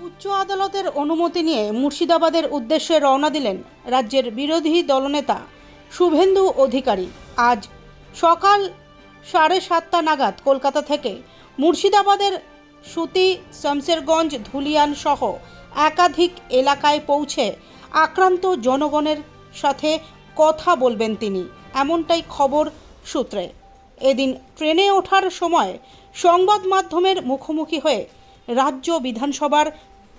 উচ্চ আদালতের অনুমতি নিয়ে মুর্শিদাবাদের উদ্দেশ্যে রওনা দিলেন রাজ্যের বিরোধী দলনেতা শুভেন্দু অধিকারী। আজ সকাল সাড়ে সাতটা নাগাদ কলকাতা থেকে মুর্শিদাবাদের সুতি শমশেরগঞ্জ ধুলিয়ান সহ একাধিক এলাকায় পৌঁছে আক্রান্ত জনগণের সাথে কথা বলবেন তিনি, এমনটাই খবর সূত্রে। এদিন ট্রেনে ওঠার সময় সংবাদ মাধ্যমের মুখোমুখি হয়ে রাজ্য বিধানসভার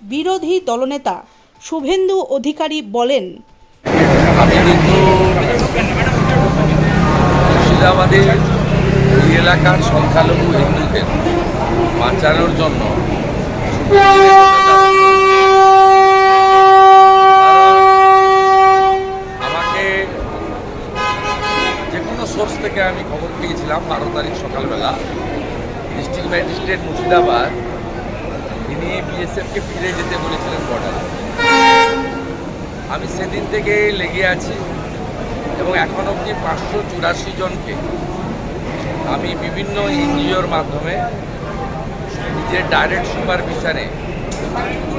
বিরোধী দলনেতা শুভেন্দু অধিকারী বলেন এলাকার সংখ্যালঘু হিন্দুদের বাঁচানোর জন্য আমাকে যে কোনো সোর্স থেকে আমি খবর পেয়েছিলাম বারো তারিখ সকালবেলা। ডিস্ট্রিক্ট ম্যাজিস্ট্রেট মুর্শিদাবাদ তিনি বিএসএফকে ফিরে যেতে বলেছিলেন বর্ডারে। আমি সেদিন থেকে লেগে আছি এবং এখন অবধি পাঁচশো চুরাশি জনকে আমি বিভিন্ন এনজিওর মাধ্যমে নিজের ডাইরেক্ট সুপারভিশনে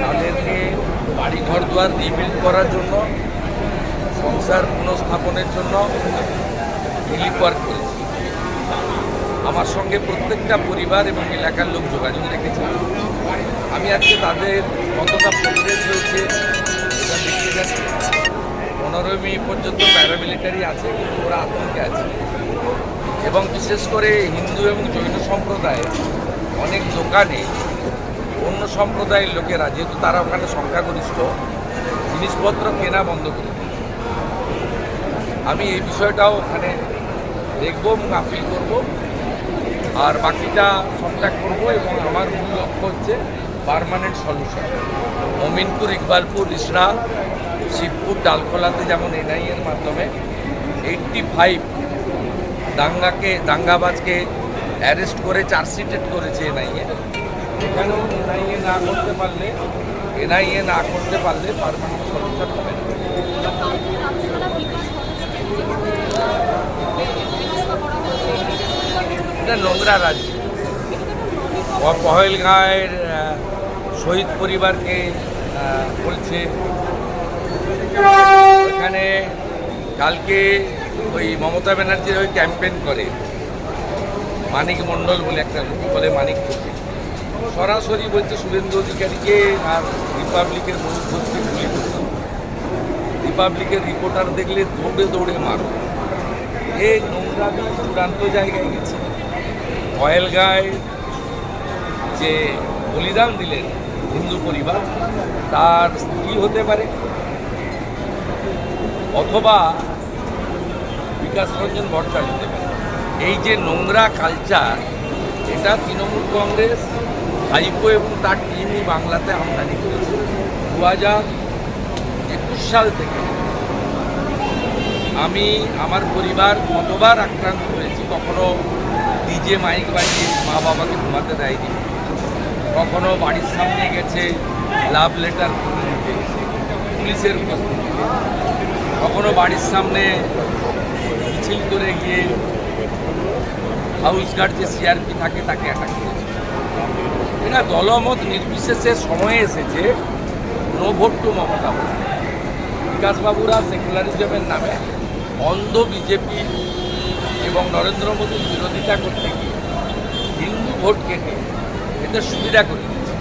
তাদেরকে বাড়িঘর দুয়ার রিবিল্ড করার জন্য, সংসার পুনঃস্থাপনের জন্য রিলিফ ওয়ার্ক করেছি। আমার সঙ্গে প্রত্যেকটা পরিবার এবং এলাকার লোক যোগাযোগ রেখেছে। আমি আজকে তাদের কতটা প্রোগ্রেস হয়েছে এটা দেখতে যাচ্ছি পনেরোই মে পর্যন্ত প্যারামিলিটারি আছে, কিন্তু ওরা আতঙ্কে আছে। এবং বিশেষ করে হিন্দু এবং জৈন সম্প্রদায়, অনেক দোকানে অন্য সম্প্রদায়ের লোকেরা, যেহেতু তারা ওখানে সংখ্যাগরিষ্ঠ, জিনিসপত্র কেনা বন্ধ করে আমি এই বিষয়টাও ওখানে দেখব এবং আপিল করব। আর বাকিটা সবটা করব এবং আমার মূল লক্ষ্য হচ্ছে পারমানেন্ট সলিউশন মমিনপুর ইকবালপুর ইসরা শিবপুর ডালখোলাতে যেমন এনআইএর মাধ্যমে এইটটি ফাইভ দাঙ্গাকে দাঙ্গাবাজকে অ্যারেস্ট করে চার্জশিটেড করেছে এনআইএ এখানেও এনআইএ না করতে পারলে এনআইএ না করতে পারলে পারমানেন্ট সলিউশন হবে না। এটা নোংরা রাজ্য। পহেলগাঁয়ের শহীদ পরিবারকে বলছে ওখানে কালকে ওই মমতা ব্যানার্জির ওই ক্যাম্পেন করে, মানিক মণ্ডল বলে একটা লোক বলে মানিক। সরাসরি বলছে শুভেন্দু অধিকারীকে আর রিপাবলিকের মনুষ্যকে গুলি করতে। রিপাবলিকের রিপোর্টার দেখলে দৌড়ে দৌড়ে মারো। এই নোংরা চূড়ান্ত জায়গায় গেছে। অয়েল গায়ে যে বলিদান দিলেন হিন্দু পরিবার, তার স্ত্রী হতে পারে, অথবা বিকাশ রঞ্জন ভট্টাচার্য হতে পারে। এই যে নোংরা কালচার এটা তৃণমূল কংগ্রেস, ভাইপো এবং তার টিমই বাংলাতে আমদানি করেছে। দু হাজার একুশ সাল থেকে আমি আমার পরিবার কতবার আক্রান্ত হয়েছি, কখনো ডিজে মাইক বাজিয়ে মা বাবাকে ঘুমাতে দেয়নি। কখনো বাড়ির সামনে গেছে লাভ লেটার পুলিশের উপস্থিতিতে কখনো বাড়ির সামনে মিছিল করে গিয়ে হাউস গার্ড যে সিআরপি থাকে তাকে অ্যাটাক করেছে। এটা দলমত নির্বিশেষে সময়ে এসেছে নো ভোট টু মমতা বিকাশবাবুরা সেকুলারিজমের নামে অন্ধ বিজেপি এবং নরেন্দ্র মোদীর বিরোধিতা করতে গিয়ে হিন্দু ভোট কেটে এতে সুবিধা করে। দিচ্ছে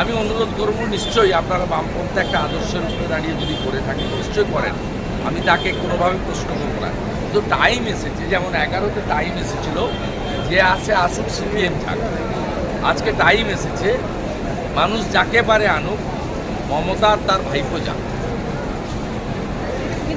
আমি অনুরোধ করব, নিশ্চয়ই আপনারা বামপন্থী একটা আদর্শের উপরে দাঁড়িয়ে যদি করে থাকেন, নিশ্চয়ই করেন। আমি তাকে কোনোভাবে প্রশ্ন করব না। কিন্তু টাইম এসেছে, যেমন এগারোতে টাইম এসেছিল, যে আসে আসুক, সিপিএম থাক আজকে টাইম এসেছে, মানুষ যাকে পারে আনুক, মমতা তার ভাইপো যাক।